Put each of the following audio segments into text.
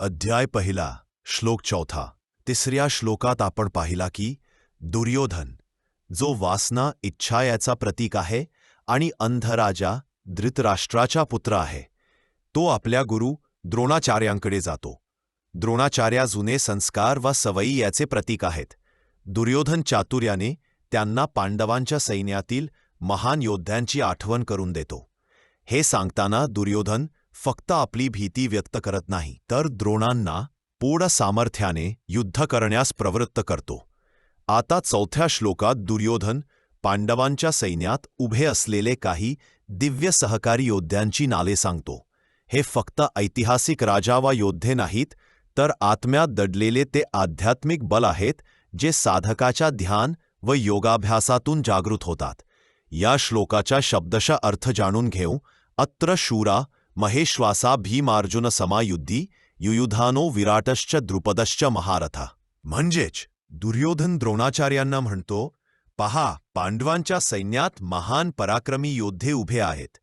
अध्याय पहिला श्लोक चौथा. तिसऱ्या श्लोकात आपण पाहिला की दुर्योधन जो वासना इच्छा याचा प्रतीक आहे आणि अंधराजा धृतराष्ट्राचा पुत्र आहे तो आपल्या गुरु द्रोणाचार्यांकडे जातो. द्रोणाचार्या जुने संस्कार व सवयी याचे प्रतीक आहेत. दुर्योधन चातुर्याने त्यांना पांडवांच्या सैन्यातील महान योद्ध्यांची आठवण करून देतो. हे सांगताना दुर्योधन फक्त आपली भीती व्यक्त करत नाही तर द्रोणांना पूर्ण सामर्थ्याने युद्ध करण्यास प्रवृत्त करतो. आता चौथ्या श्लोकात दुर्योधन पांडवांच्या सैन्यात उभे असलेले काही दिव्य सहकारी योद्ध्यांची नाले सांगतो. हे फक्त ऐतिहासिक राजा वा योद्धे नाहीत तर आत्म्यात दडलेले ते आध्यात्मिक बल आहेत जे साधकाच्या ध्यान व योगाभ्यासातून जागृत होतात. या श्लोकाच्या शब्दशः अर्थ जाणून घेऊ. अत्र शूरा महेश्वासा भीमार्जुन समायुद्धी युयुधानो विराटश्च द्रुपदश्च महारथा. म्हणजेच दुर्योधन द्रोणाचार्यांना म्हणतो पहा पांडवांच्या सैन्यात महान पराक्रमी योद्धे उभे आहेत.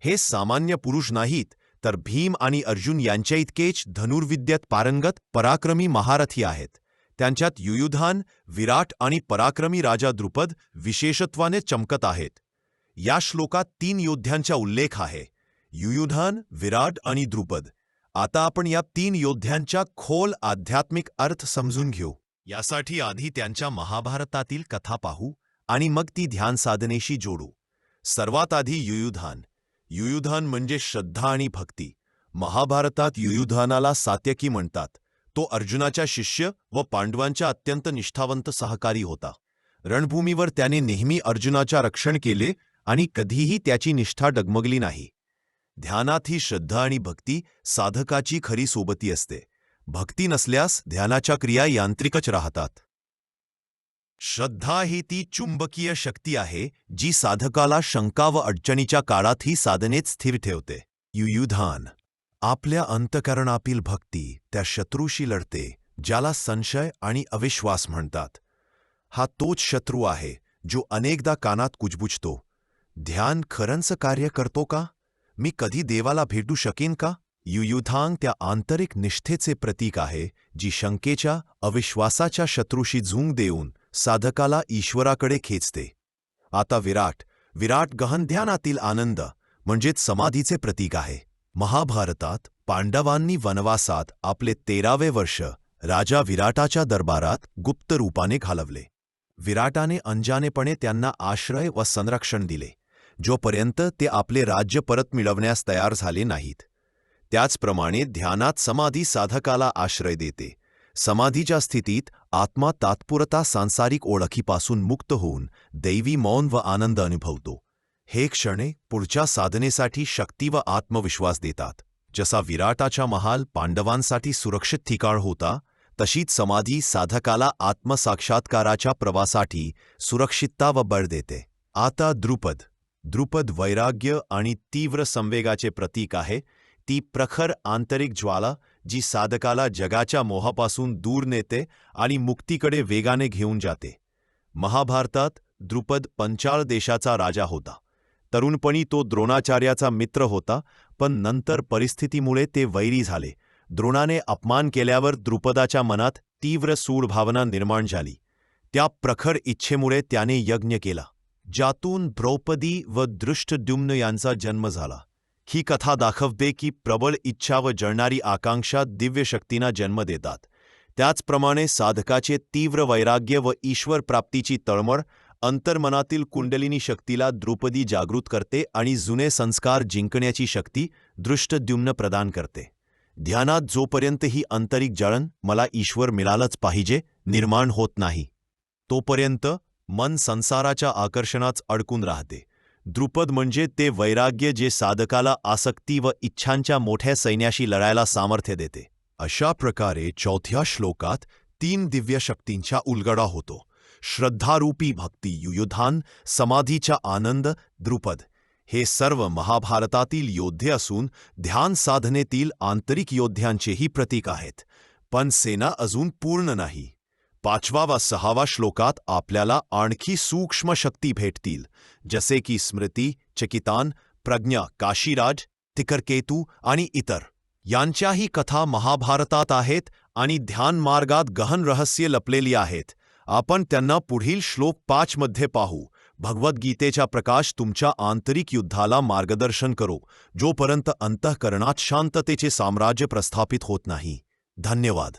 हे सामान्य पुरुष नाहीत तर भीम आणि अर्जुन यांच्या इतकेच धनुर्विद्येत पारंगत पराक्रमी महारथी आहेत. त्यांच्यात युयुधान विराट आणि पराक्रमी राजा द्रुपद विशेषत्वाने चमकत आहेत. या श्लोकात तीन योद्ध्यांचा उल्लेख आहे. युयुधान विराट आणि द्रुपद. आता आपण या तीन योद्ध्यांच्या खोल आध्यात्मिक अर्थ समजून घेऊ. यासाठी आधी त्यांच्या महाभारतातील कथा पाहू आणि मग ती ध्यान साधनेशी जोडू. सर्वात आधी युयुधान. युयुधान म्हणजे श्रद्धा आणि भक्ती. महाभारतात युयुधानाला सात्यकी म्हणतात. तो अर्जुनाच्या शिष्य व पांडवांच्या अत्यंत निष्ठावंत सहकारी होता. रणभूमीवर त्याने नेहमी अर्जुनाच्या रक्षण केले आणि कधीही त्याची निष्ठा डगमगली नाही. ध्यानात ही श्रद्धा आणि भक्ती साधकाची खरी सोबती असते. भक्ती नसल्यास ध्यानाच्या क्रिया यांत्रिकच राहतात. श्रद्धा ही ती चुंबकीय शक्ती आहे जी साधकाला शंका व अडचणीच्या काळातही साधनेत स्थिर ठेवते. युयुधान. आपल्या अंतकरणातील भक्ती त्या शत्रूशी लढते ज्याला संशय आणि अविश्वास म्हणतात. हा तोच शत्रू आहे जो अनेकदा कानात कुजबुजतो. ध्यान खरंच कार्य करतो का? मी कधी देवाला भेटू शकेन का? युयुधांग त्या आंतरिक निष्ठेचे प्रतीक आहे जी शंकेच्या अविश्वासाच्या शत्रूशी झुंग देऊन साधकाला ईश्वराकडे खेचते. आता विराट विराट गहन ध्यानातील आनंद म्हणजेच समाधीचे प्रतीक आहे. महाभारतात पांडवांनी वनवासात आपले तेरावे वर्ष राजा विराटाच्या दरबारात गुप्त रूपाने घालवले. विराटाने अंजानेपणे त्यांना आश्रय व संरक्षण दिले. जोपर्यंत ते आपले राज्य परत मिळवण्यास तयार झाले नाहीत. त्याचप्रमाणे ध्यानात समाधी साधकाला आश्रय देते. समाधीच्या स्थितीत आत्मा तात्पुरता सांसारिक ओळखीपासून मुक्त होऊन दैवी मौन व आनंद अनुभवतो. हे क्षणे पुढच्या साधनेसाठी शक्ती व आत्मविश्वास देतात. जसा विराटाचा महाल पांडवांसाठी सुरक्षित ठिकाण होता तशीच समाधी साधकाला आत्मसाक्षात्काराच्या प्रवासाठी सुरक्षितता व बळ देते. आता द्रुपद द्रुपद वैराग्य आणि तीव्र संवेगाचे प्रतीक आहे. ती प्रखर आंतरिक ज्वाला जी साधकाला जगाच्या मोहापासून दूर नेते आणि मुक्तीकडे वेगाने घेऊन जाते. महाभारतात द्रुपद पंचाळ देशाचा राजा होता. तरुणपणी तो द्रोणाचार्याचा मित्र होता पण नंतर परिस्थितीमुळे ते वैरी झाले. द्रोणाने अपमान केल्यावर द्रुपदाच्या मनात तीव्र सूड भावना निर्माण झाली. त्या प्रखर इच्छेमुळे त्याने यज्ञ केला. ज्यातून द्रौपदी व दृष्टद्युम्न यांचा जन्म झाला. ही कथा दाखवते की प्रबळ इच्छा व जळणारी आकांक्षा दिव्य शक्तींना जन्म देतात. त्याचप्रमाणे साधकाचे तीव्र वैराग्य व ईश्वर प्राप्तीची तळमळ अंतर्मनातील कुंडलिनी शक्तीला द्रुपदी जागृत करते आणि जुने संस्कार जिंकण्याची शक्ती दृष्टद्युम्न प्रदान करते. ध्यानात जोपर्यंत ही आंतरिक जळण मला ईश्वर मिळालंच पाहिजे निर्माण होत नाही. तोपर्यंत मन संसाराच्या आकर्षणात अडकून राहते. द्रुपद म्हणजे ते वैराग्य जे साधकाला आसक्ती व इच्छांच्या मोठ्या सैन्याशी लढायला सामर्थ्य देते. अशा प्रकारे चौथ्या श्लोकात तीन दिव्य शक्तींचा उलगडा होतो. श्रद्धारूपी भक्ती युयुधान समाधीचा आनंद द्रुपद. हे सर्व महाभारतातील योद्धे असून ध्यान साधनेतील आंतरिक योद्ध्यांचेही प्रतीक आहेत. पण सेना अजून पूर्ण नाही. पाचवा वा सहावा श्लोकात आपल्याला आणखी सूक्ष्म शक्ती भेटतील जसे की स्मृती चकितान प्रज्ञा काशीराज तिकरकेतू आणि इतर. यांच्याही कथा महाभारतात आहेत आणि ध्यानमार्गात गहन रहस्य लपलेली आहेत. आपण त्यांना पुढील श्लोक पाच मध्ये पाहू. भगवद्गीतेचा प्रकाश तुमच्या आंतरिक युद्धाला मार्गदर्शन करो जोपर्यंत अंतःकरणात शांततेचे साम्राज्य प्रस्थापित होत नाही. धन्यवाद.